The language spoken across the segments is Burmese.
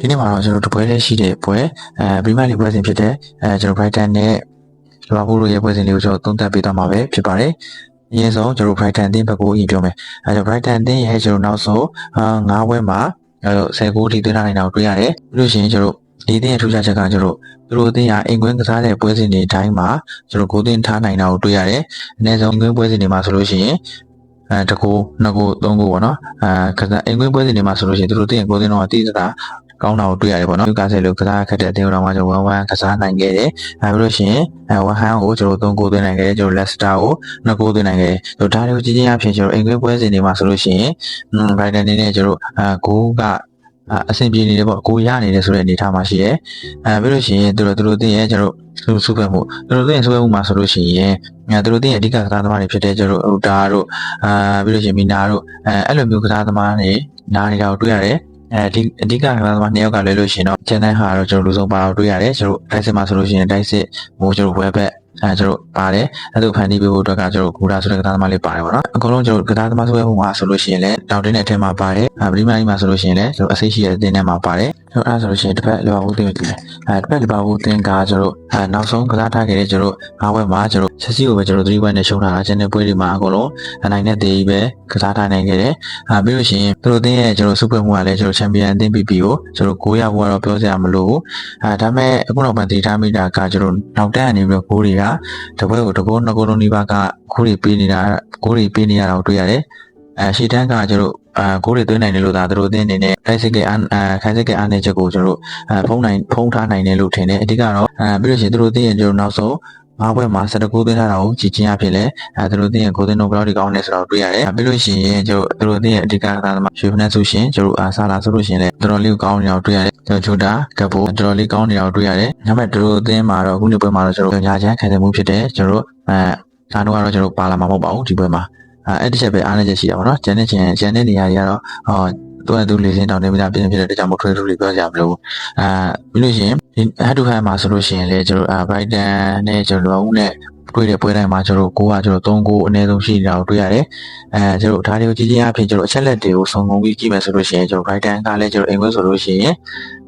ဒီနေ့မှာတော့ကျွန်တော်တို့တပွဲလေးရှိတဲ့ပွဲအဲပရီးမီယာလိပွဲစဉ်ဖြစ်တဲ့အဲကျွန်တော် Brighton နဲ့လီဗာပူးတို့ရဲ့ပွဲစဉ်လေးကိုကျွန်တော်သုံးသပ်ပေးသွားမှာပဲဖြစ်ပါတယ်။အရင်ဆုံးကျွန်တော် Brighton အသင်းဘက်ကိုအရင်ပြောမယ်။အဲကျွန်တော် Brighton အသင်းရဲ့ကျွန်တော်နောက်ဆုံးအာ9ပွဲမှာအဲ10ဂိုးထိသွင်းထားနိုင်တာကိုတွေ့ရတယ်။ပြီးလို့ရှိရင်ကျွန်တော်ဒီအသင်းရဲ့ထူးခြားချက်ကကျွန်တော်သူတို့အသင်းဟာအိမ်ကွင်းကစားတဲ့ပွဲစဉ်တွေအတိုင်းမှာကျွန်တော်ဂိုးသွင်းထားနိုင်တာကိုတွေ့ရတယ်။အနည်းဆုံးအိမ်ကွင်းပွဲစဉ်တွေမှာဆိုလို့ရှိရင်အဲတကူနှစ်ကူသုံးကူပေါ့နော်အဲကစားအိမ်ကွင်းပွဲစဉ်တွေမှာဆိုလို့ရှိရင်သူတို့အသင်းရဲ့ဂိုးသွင်းတော့အတိအကျ ကောင်းတာကိုတွေ့ရတယ်ပေါ့နော်။ကားဆယ်လို့ကစားခက်တဲ့အသင်းတော်မှာကျွန်တော်1-1ကစားနိုင်ခဲ့တယ်။အဲပြီးလို့ရှိရင်အဲဝဟန်ကိုကျွန်တော်3ဂိုးသွင်းနိုင်ခဲ့တယ်ကျွန်တော်လက်စတာကို2ဂိုးသွင်းနိုင်ခဲ့တယ်။ဆိုတော့ဒါတွေကိုကြည့်ချင်းအဖြစ်ကျွန်တော်အိမ်ကွင်းပွဲစဉ်တွေမှာဆိုလို့ရှိရင်ဘိုင်ဒန်နေနဲ့ကျွန်တော်အဲဂိုးကအဆင်ပြေနေတယ်ပေါ့ကိုရနေတယ်ဆိုတဲ့အနေအထားမှာရှိရဲအဲပြီးလို့ရှိရင်သူတို့သူတို့သိရဲ့ကျွန်တော်သူစုဖက်မှုသူတို့သိရဲ့စုဖက်မှုမှာဆိုလို့ရှိရင်အဲသူတို့သိရဲ့အဓိကကစားသမားတွေဖြစ်တဲ့ကျွန်တော်ဟိုတာတို့အာပြီးလို့ရှိရင်မီနာတို့အဲအဲ့လိုမျိုးကစားသမားတွေနားနေတာကိုတွေ့ရတယ် အဲဒီအဓိကကစားသမားနှစ်ယောက်ကလွဲလို့ရှိရင်တော့ချန်နယ်ဟာတော့ကျွန်တော်လူဆုံးပါတော့တွေ့ရတယ်ကျွန်တော်တိုက်စစ်မှာဆိုလို့ရှိရင်တိုက်စစ်ဟိုကျွန်တော်ဝက်ဘက်အဲကျွန်တော်ပါတယ်အဲ့လိုဖန်တီးပေးဖို့အတွက်ကကျွန်တော်ဂူရာဆိုတဲ့ကစားသမားလေးပါတယ်ပေါ့နော်အကုန်လုံးကျွန်တော်ကစားသမားဆိုတဲ့ဟိုမှာဆိုလို့ရှိရင်လည်းတောင်တင်းတဲ့အထက်မှာပါတယ်အဲပရိမာကြီးမှာဆိုလို့ရှိရင်လည်းကျွန်တော်အစိတ်ရှိတဲ့အတင်းထဲမှာပါတယ် ကျွန်တော်အဲ့ဒါဆိုလို့ရှိရင်တစ်ဖက်လီဗာပူးတင်းကိုကြည့်လိုက်အဲတစ်ဖက်လီဗာပူးတင်းကကျွန်တော်အဲနောက်ဆုံးကစားထားခဲ့တဲ့ကျွန်တော်ငါးဘက်မှာကျွန်တော်ချက်စီကိုပဲကျွန်တော်3ဘက်နဲ့ရှုံးထားတာကျန်တဲ့ပွဲတွေမှာအကုန်လုံးအနိုင်နဲ့တေးကြီးပဲကစားထားနိုင်ခဲ့တယ်အဲပြီးလို့ရှိရင်သူတို့တင်းရဲ့ကျွန်တော်စုဖွဲ့မှုကလည်းကျွန်တော်ချန်ပီယံအသင်း PP ကိုကျွန်တော်9ရဖို့ကတော့ပြောစရာမလိုဘူးအဲဒါပေမဲ့အခုနောက်ပိုင်းဒေတာမီတာကကျွန်တော်နောက်တက်အနေပြီးတော့9တွေကတပွဲကိုတကောနှစ်ကောလုံးဒီပါက9တွေပေးနေတာ9တွေပေးနေရတာကိုတွေ့ရတယ်အဲရှီတန်းကကျွန်တော် အာကိုတွေသွင်းနိုင်တယ်လို့ဒါသူတို့အသင်းအနေနဲ့တိုက်စစ်ကအာခိုင်စစ်ကအားနေချက်ကိုကျွန်တော်အဲဖုံးနိုင်ဖုံးထားနိုင်တယ်လို့ထင်တယ်အဓိကတော့အဲပြီးလို့ရှိရင်သူတို့အသင်းရဲ့ကျွန်တော်နောက်ဆုံးငါးဘွဲမှာ19ကိုသွင်းထားတာကိုကြည်ချင်းအဖြစ်လဲအဲသူတို့အသင်းရဲ့ကိုသွင်းတော့ဘယ်လောက်ဒီကောင်းလဲဆိုတော့တွေ့ရတယ်ပြီးလို့ရှိရင်ကျွန်တော်သူတို့အသင်းရဲ့အဓိကကစားသမားရွှေဖနက်ဆိုရှင်ကျွန်တော်အားစားလာဆိုလို့ရှိရင်လည်းတော်တော်လေးကောင်းနေတာကိုတွေ့ရတယ်ကျွန်တော်ဂျိုတာကပ်ဖို့တော်တော်လေးကောင်းနေတာကိုတွေ့ရတယ်ညမဲ့သူတို့အသင်းမှာတော့အခုနေ့ပွဲမှာတော့ကျွန်တော်ညာချမ်းခံစားမှုဖြစ်တယ်ကျွန်တော်အဲဒါတော့ကတော့ကျွန်တော်ပါလာမှာမဟုတ်ပါဘူးဒီပွဲမှာ အဲအဲ့တစ်ချက်ပဲအားနည်းချက်ရှိတာပေါ့နော်ကျန်တဲ့ချင်းကျန်တဲ့နေရာတွေကတော့ဟောသူကသူလေစင်းတောင်နေမိတာပြင်ဖြစ်တဲ့တကြောင်မထွေးထွေးလေးပြောကြမလို့အာပြီးလို့ရှိရင်ဒီဟတ်တူဟတ်မှာဆိုလို့ရှိရင်လေကျွန်တော်အာဘရိုက်တန်နဲ့ကျွန်တော်တို့နဲ့တွေ့တဲ့ပွဲတိုင်းမှာကျွန်တော်ကိုကကျွန်တော်3ကိုအနည်းဆုံးရှိနေတာကိုတွေ့ရတယ်အဲကျွန်တော်ဒါတွေကိုကြည့်ချင်းအဖြစ်ကျွန်တော်အချက်လက်တွေကိုစုံငုံပြီးကြည့်မယ်ဆိုလို့ရှိရင်ကျွန်တော်ဘရိုက်တန်ကလည်းကျွန်တော်အင်္ဂလိပ်ဆိုလို့ရှိရင်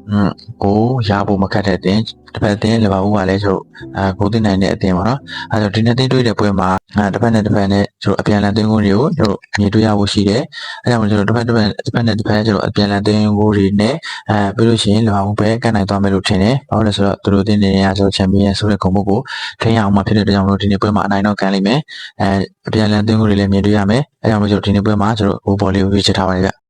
อืมကိုရဖို့မခက်တဲ့အတင်းတစ်ဖက်အတင်းလီဗာပူးကလည်းကျွန်တော်အာကိုသိနိုင်တဲ့အတင်းပါနော်အဲဒါဒီနေ့တင်းတွေ့တဲ့ပွဲမှာအဲတစ်ဖက်နဲ့တစ်ဖက်နဲ့ကျွန်တော်အပြန်အလှန်တင်းကုန်းတွေကိုကျွန်တော်မြင်တွေ့ရဖို့ရှိတယ်အဲဒါကြောင့်ကျွန်တော်တစ်ဖက်တစ်ဖက်တစ်ဖက်နဲ့တစ်ဖက်ကျွန်တော်အပြန်အလှန်တင်းကုန်းတွေနဲ့အဲပြီးလို့ရှိရင်လီဗာပူးပဲကတ်နိုင်သွားမယ်လို့ထင်တယ်ဘာလို့လဲဆိုတော့သူတို့တင်းနေရဆိုချန်ပီယံဆိုတဲ့ဂုဏ်ပုတ်ကိုထိန်းအောင်မှဖြစ်တဲ့အတွက်ကြောင့်မလို့ဒီနေ့ပွဲမှာအနိုင်တော့ကန်လိမ့်မယ်အဲအပြန်အလှန်တင်းကုန်းတွေလည်းမြင်တွေ့ရမယ်အဲဒါကြောင့်မလို့ကျွန်တော်ဒီနေ့ပွဲမှာကျွန်တော်ဟိုဘော်လေးကိုရွေးချယ်ထားပါတယ်ဗျ